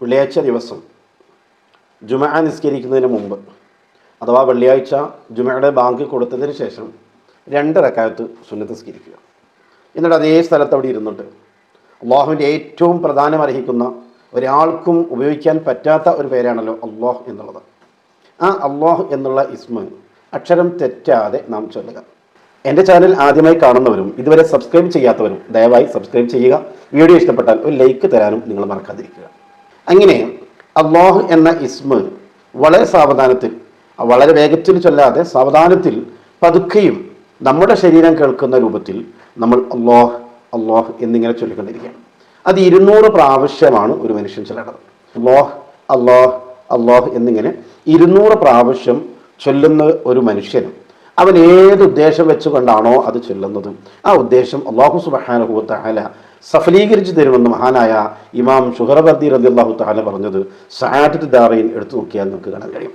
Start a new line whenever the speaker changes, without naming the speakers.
വെള്ളിയാഴ്ച ദിവസം ജുമ നിസ്കരിക്കുന്നതിന് മുമ്പ് അഥവാ വെള്ളിയാഴ്ച ജുമയുടെ ബാങ്ക് കൊടുത്തതിന് ശേഷം രണ്ട് റക്കായത്ത് സുന്നത്ത് നിസ്കരിക്കുക. എന്നിട്ട് അതേ സ്ഥലത്ത് അവിടെ ഇരുന്നിട്ട് അള്ളാഹുവിന്റെ ഏറ്റവും പ്രധാനം അർഹിക്കുന്ന ഒരാൾക്കും ഉപയോഗിക്കാൻ പറ്റാത്ത ഒരു പേരാണല്ലോ അള്ളാഹ് എന്നുള്ളത്. ആ അള്ളാഹ് എന്നുള്ള ഇസ്മ അക്ഷരം തെറ്റാതെ നാം ചൊല്ലുക. എന്റെ ചാനൽ ആദ്യമായി കാണുന്നവരും ഇതുവരെ സബ്സ്ക്രൈബ് ചെയ്യാത്തവരും ദയവായി സബ്സ്ക്രൈബ് ചെയ്യുക. വീഡിയോ ഇഷ്ടപ്പെട്ടാൽ ഒരു ലൈക്ക് തരാനും നിങ്ങൾ മറക്കാതിരിക്കുക. അങ്ങനെ അള്ളാഹു എന്ന ഇസ്മ വളരെ സാവധാനത്തിൽ വളരെ വേഗത്തിൽ ചൊല്ലാതെ സാവധാനത്തിൽ പതുക്കെയും നമ്മുടെ ശരീരം കേൾക്കുന്ന രൂപത്തിൽ നമ്മൾ അള്ളാഹ് അള്ളാഹ് എന്നിങ്ങനെ ചൊല്ലിക്കൊണ്ടിരിക്കുകയാണ്. അത് ഇരുന്നൂറ് പ്രാവശ്യമാണ് ഒരു മനുഷ്യൻ ചൊല്ലേണ്ടത്. അള്ളാഹ് അള്ളാഹ് അള്ളാഹ് എന്നിങ്ങനെ ഇരുന്നൂറ് പ്രാവശ്യം ചൊല്ലുന്ന ഒരു മനുഷ്യനും അവൻ ഏത് ഉദ്ദേശം വെച്ചുകൊണ്ടാണോ അത് ചൊല്ലുന്നത്. ആ ഉദ്ദേശം അള്ളാഹു സുബഹാനഹു തആല സഫലീകരിച്ചു തരുമെന്ന് മഹാനായ ഇമാം ഷുഹറബർദി റതി അള്ളാഹു തആല പറഞ്ഞത് സാറ്റ് ദാറയിൽ എടുത്തു നോക്കിയാൽ നമുക്ക് കാണാൻ കഴിയും.